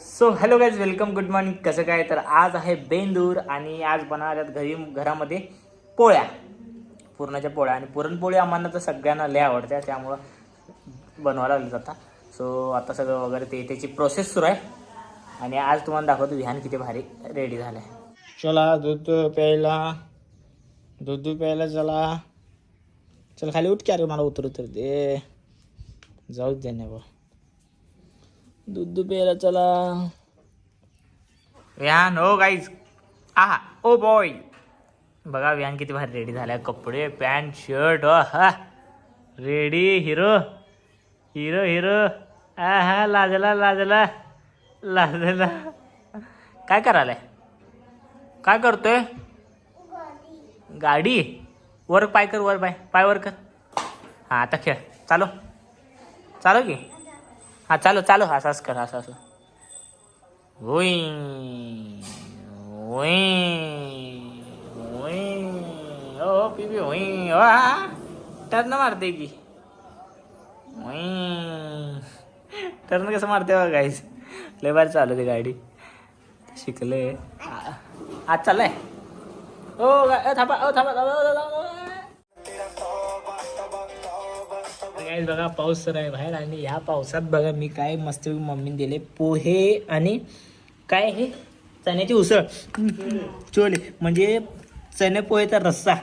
So hello guys welcome good morning कसं काय? तर आज आहे बेंदूर आणि आज बनवणार आहेत घरी घरामध्ये पोळ्या. पुरणाच्या पोळ्या. आणि पुरणपोळी आम्हाला तर सगळ्यांना लय आवडत्या त्यामुळं बनवायला लागली जाता सो आता सगळं वगैरे ते त्याची प्रोसेस सुरू आहे. आणि आज तुम्हाला दाखवतो विहान किती भारी रेडी झालं आहे चला दूध प्यायला. दूध प्यायला चला. चल खाली उठ की अरे मला उतर उतर दे. जाऊच दे नाही दूध प्यायला चला. व्यान हो गाईज आहा ओ बॉय बघा व्यान किती भारी रेडी झाल्या. कपडे पॅन्ट शर्ट हा. रेडी हिरो हिरो हिरो आ हा लाजला लाजला लाजला. काय करायलाय? काय करतोय? गाडी. वर पाय कर वर पाय. पाय वर कर. हा आता खेळ. चालो. चालो की. हा चालो चालो. हा असं कर असं असं. होई होई होई ओ हो, पिबी होई ओ हो, टर्न मारते की. होई टर्न कसं मारते बघा गाईस लय बार चालू ते गाडी. शिकले. आज चाललंय. ओ गा- थांबा ओ थांबा थांबा, थांबा, थांबा. Guys, बघा पाऊस तर आहे बाहेर आणि ह्या पावसात बघा मी काय मस्त मम्मीने दिले पोहे आणि काय हे? चण्याची उसळ. चोले. म्हणजे चणे पोहेचा रस्सा.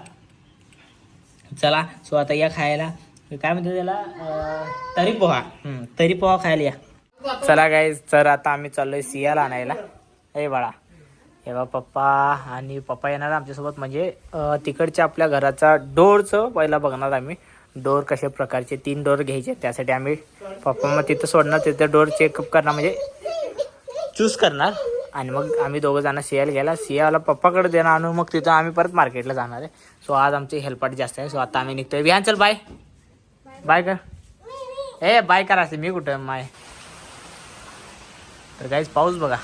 चला सो आता या खायला. काय म्हणते त्याला? तरी पोहा. तरी पोहा खायला या. चला गाईज तर आता आम्ही चाललोय सियाला आणायला. हे बाळा. हे बा पप्पा आणि पप्पा येणार आमच्यासोबत. म्हणजे तिकडच्या आपल्या घराचा डोरचं पहिला बघणार आम्ही. डोर कशा प्रकारचे तीन डोर घ्यायचे त्यासाठी आम्ही पप्पा मग तिथं सोडणार तिथं डोर चेकअप करणार म्हणजे चूज करणार. आणि मग आम्ही दोघं जण सियाला गेला सियाला पप्पाकडे देणार आणून मग तिथं आम्ही परत मार्केटला जाणार आहे. सो आज आमची हेल्पाट जास्त आहे. सो आता आम्ही निघतोय. विहान चल बाय बाय कर. ए बाय करा असते मी कुठं? माय. तर काहीच पाऊस बघा.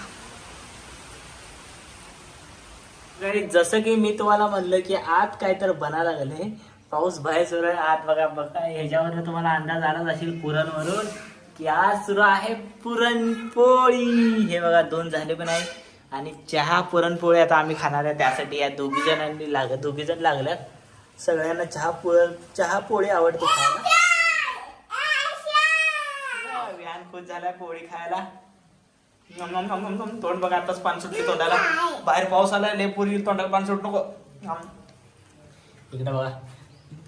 जसं की मी तुम्हाला म्हणलं की आत काय तर बनायला लागले. पाऊस भय सुरू आहे. आत बघा बघा. ह्याच्यावर तुम्हाला अंदाज आलाच असेल पुरणवरून की आज सुरू आहे पुरणपोळी. हे बघा दोन झाले पण आहे आणि चहा पुरणपोळी आता आम्ही खाणार आहे. त्यासाठी या दोघी जणांनी लाग दोघी जण लागल्यात. सगळ्यांना चहा पुरण चहा पोळी आवडते खायला. व्यान खुश झालाय पोळी खायला. तोंड बघा आताच पान सुटली तोंडाला. बाहेर पाऊस आलाय लय पोरी तोंडाला पान सुट नको. इकडे बघा.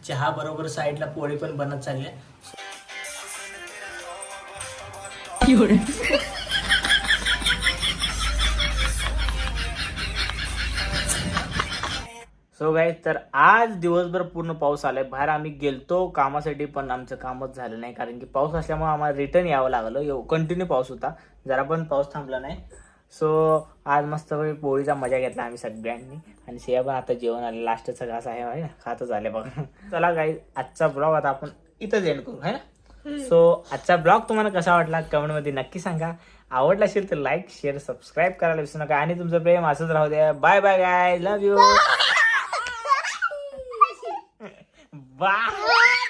चहा बरोबर साईडला पोळी पण बनत चालली आहे. सो गाईज तर आज दिवसभर पूर्ण पाऊस आलाय. बाहेर आम्ही गेलतो कामासाठी पण आमचं कामच झालं नाही. कारण की पाऊस असल्यामुळे आम्हाला रिटर्न यावं लागलं. कंटिन्यू पाऊस होता. जरा पण पाऊस थांबला नाही. सो आज मस्त पोळीचा मजा घेतला आम्ही सगळ्यांनी. आणि सिया पण आता जेवण आले लास्टचा घास आहे ना खातच आले बघा. चला गाई आजचा ब्लॉग आता आपण इथंच एंड करू है ना? सो आजचा ब्लॉग तुम्हाला कसा वाटला कमेंटमध्ये नक्की सांगा. आवडला असेल तर लाईक शेअर सबस्क्राईब करायला विसरू नका. आणि तुमचं प्रेम असंच राहू द्या. Bye bye guy love you bye